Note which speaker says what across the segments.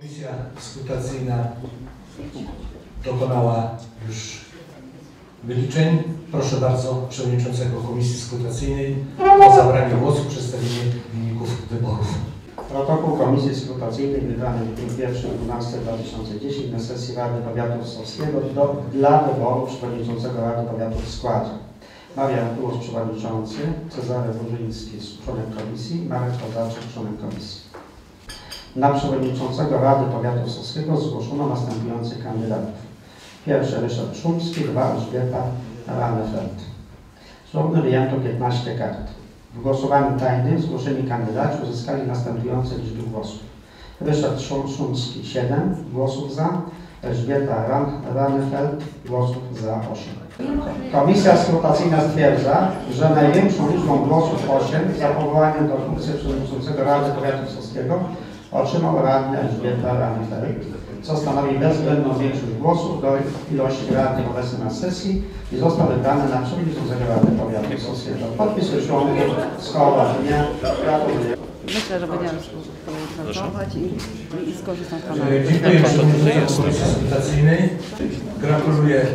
Speaker 1: Komisja skrutacyjna dokonała już wyliczeń. Proszę bardzo Przewodniczącego Komisji Skrutacyjnej o zabranie głosu, przedstawienie wyników wyborów.
Speaker 2: Protokół Komisji Skrutacyjnej wydany w dniu 1.12.2010 na sesji Rady Powiatu Wsowskiego dla wyboru Przewodniczącego Rady Powiatu w składzie. Marian Tułos Przewodniczący, Cezary Burzyński członek Komisji, Marek Kozaczek członek Komisji. Na Przewodniczącego Rady Powiatu Wsowskiego zgłoszono następujących kandydatów. Pierwszy Ryszard Szumski, dwa Elżbieta Ranefeld. Urny wyjęto 15 kart. W głosowaniu tajnym zgłoszeni kandydaci uzyskali następujące liczby głosów. Ryszard Szum- Szumski 7 głosów za, Elżbieta Ran Ranefeld głosów za 8. Komisja skrutacyjna stwierdza, że największą liczbą głosów 8 za powołaniem do funkcji przewodniczącego Rady Powiatu Wsowskiego otrzymał radny Elżbieta Ranefeld, co stanowi bezwzględną większość głosów do ilości radnych obecnych na sesji i został wybrany na przewodniczącego Rady Powiatu Wsowskiego. Podpisuję członków Skoła Dnia. Gratuluję.
Speaker 3: Myślę, że będziemy współpracować i, i skorzystam z Pana
Speaker 1: E, Dziękuję. Przewodniczącemu Komisji. Gratuluję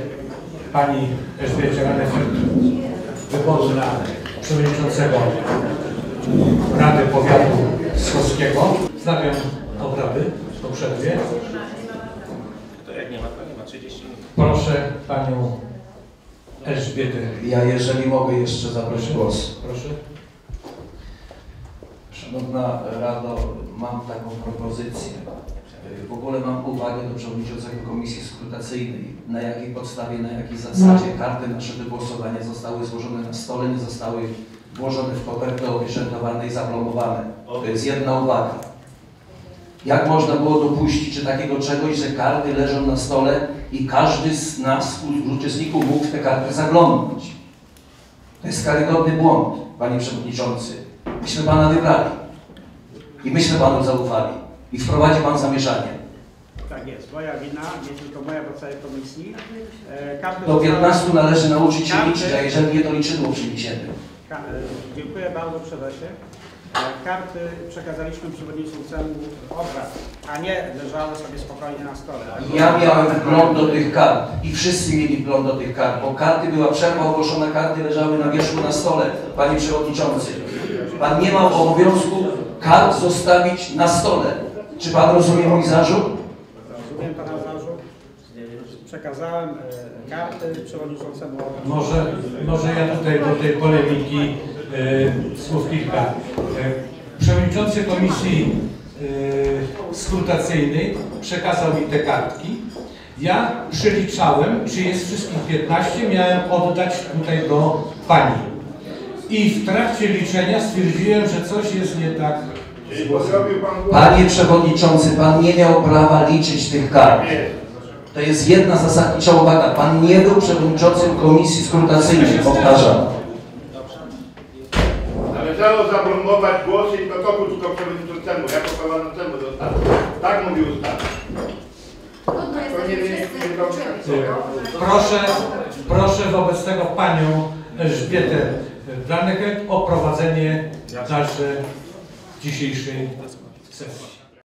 Speaker 1: Pani Elżbiecie Ranefeld wyboru na Przewodniczącego Rady Powiatu Wschodskiego. Wznawiam obrady po przerwie.
Speaker 4: To jak nie ma, to nie ma 30 minut.
Speaker 1: Proszę Panią Elżbietę.
Speaker 5: Ja, jeżeli mogę jeszcze zabrać głos.
Speaker 1: Proszę.
Speaker 5: Szanowna Rado, mam taką propozycję. W ogóle mam uwagę do przewodniczącego Komisji Skrutacyjnej. Na jakiej podstawie, na jakiej zasadzie karty nasze do głosowania zostały złożone na stole, nie zostały włożone w kopertę i zaplomowane. To jest jedna uwaga. Jak można było dopuścić czy takiego czegoś, że karty leżą na stole i każdy z nas, uczestników, mógł w te karty zaglądnąć? To jest karygodny błąd, Panie Przewodniczący. Myśmy Pana wybrali i myśmy Panu zaufali i wprowadzi Pan zamieszanie.
Speaker 6: Tak jest, moja wina, nie tylko moja, bo całej komisji. E,
Speaker 5: Do
Speaker 6: zostały-
Speaker 5: 15 należy nauczyć się liczyć, a jeżeli nie, to liczydło przyniesiemy.
Speaker 6: E, Dziękuję bardzo Przewesie. E, Karty przekazaliśmy przewodniczącemu obrad, a nie leżały sobie spokojnie na stole.
Speaker 5: Ja miałem wgląd do tych kart i wszyscy mieli wgląd do tych kart, bo karty, była przerwa ogłoszona, karty leżały na wierzchu na stole, Panie Przewodniczący. Pan nie ma obowiązku kart zostawić na stole. Czy Pan rozumie mój zarzut?
Speaker 6: Rozumiem Pana. Przekazałem e, karty przewodniczącemu.
Speaker 1: Może, może ja tutaj do tej polemiki e, słów kilka. E, przewodniczący Komisji e, Skrutacyjnej przekazał mi te kartki. Ja przeliczałem, czy jest wszystkich 15, miałem oddać tutaj do Pani. I w trakcie liczenia stwierdziłem, że coś jest nie tak.
Speaker 5: Panie Przewodniczący, Pan nie miał prawa liczyć tych kart. To jest jedna zasadnicza uwaga. Pan nie był przewodniczącym komisji skrutacyjnej, powtarzam.
Speaker 7: Należało zablokować głosy i protokół tylko przewodniczącemu, jako prowadzącemu zostało. Tak mówił ustawa.
Speaker 1: Proszę, proszę wobec tego Panią Elżbietę Danekę o prowadzenie dalsze dzisiejszej sesji.